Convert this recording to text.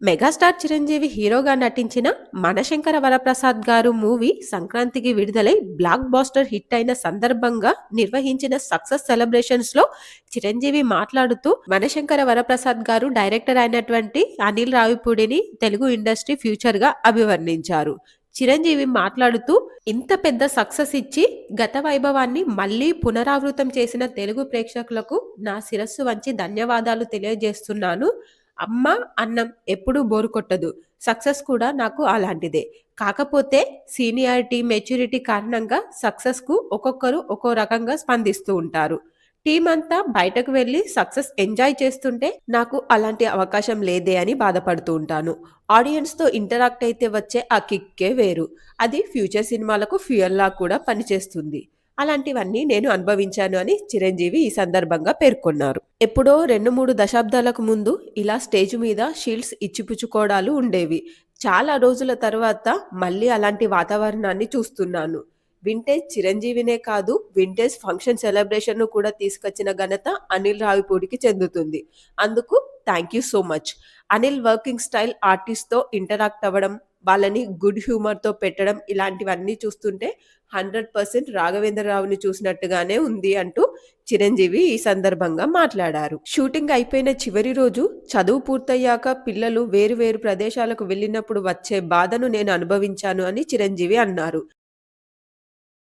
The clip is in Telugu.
మెగాస్టార్ చిరంజీవి హీరోగా నటించిన 'మనశంకర వరప్రసాద్' గారు మూవీ సంక్రాంతికి విడుదలై బ్లాక్ బాస్టర్ హిట్ అయిన సందర్భంగా నిర్వహించిన సక్సెస్ సెలబ్రేషన్స్లో చిరంజీవి మాట్లాడుతూ మనశంకర వరప్రసాద్ గారు డైరెక్టర్ అయినటువంటి అనిల్ రావిపూడిని తెలుగు ఇండస్ట్రీ ఫ్యూచర్గా అభివర్ణించారు. చిరంజీవి మాట్లాడుతూ ఇంత పెద్ద సక్సెస్ ఇచ్చి గత వైభవాన్ని మళ్ళీ పునరావృతం చేసిన తెలుగు ప్రేక్షకులకు నా శిరస్సు వంచి ధన్యవాదాలు తెలియజేస్తున్నాను. అమ్మ, అన్నం ఎప్పుడూ బోరు కొట్టదు. సక్సెస్ కూడా నాకు అలాంటిదే. కాకపోతే సీనియారిటీ, మెచ్యూరిటీ కారణంగా సక్సెస్కు ఒక్కొక్కరు ఒక్కో రకంగా స్పందిస్తూ ఉంటారు. టీం అంతా బయటకు వెళ్ళి సక్సెస్ ఎంజాయ్ చేస్తుంటే నాకు అలాంటి అవకాశం లేదే అని బాధపడుతూ ఉంటాను. ఆడియన్స్తో ఇంటరాక్ట్ అయితే వచ్చే ఆ కిక్కే వేరు. అది ఫ్యూచర్ సినిమాలకు ఫ్యూయల్ కూడా పనిచేస్తుంది. అలాంటివన్నీ నేను అనుభవించాను అని చిరంజీవి ఈ సందర్భంగా పేర్కొన్నారు. ఎప్పుడో రెండు మూడు దశాబ్దాలకు ముందు ఇలా స్టేజ్ మీద షీల్డ్స్ ఇచ్చిపుచ్చుకోవడాలు ఉండేవి. చాలా రోజుల తర్వాత మళ్ళీ అలాంటి వాతావరణాన్ని చూస్తున్నాను. వింటేజ్ చిరంజీవినే కాదు వింటేజ్ ఫంక్షన్ సెలబ్రేషన్ను కూడా తీసుకొచ్చిన ఘనత అనిల్ రావిపూడికి చెందుతుంది. అందుకు thank you so much. Anil working style ఆర్టిస్ట్తో interact అవ్వడం, వాళ్ళని గుడ్ హ్యూమర్తో పెట్టడం ఇలాంటివన్నీ చూస్తుంటే హండ్రెడ్ పర్సెంట్ రాఘవేంద్రరావుని చూసినట్టుగానే ఉంది అంటూ చిరంజీవి ఈ సందర్భంగా మాట్లాడారు. షూటింగ్ అయిపోయిన చివరి రోజు చదువు పూర్తయ్యాక పిల్లలు వేరు వేరు ప్రదేశాలకు వెళ్ళినప్పుడు వచ్చే బాధను నేను అనుభవించాను అని చిరంజీవి అన్నారు.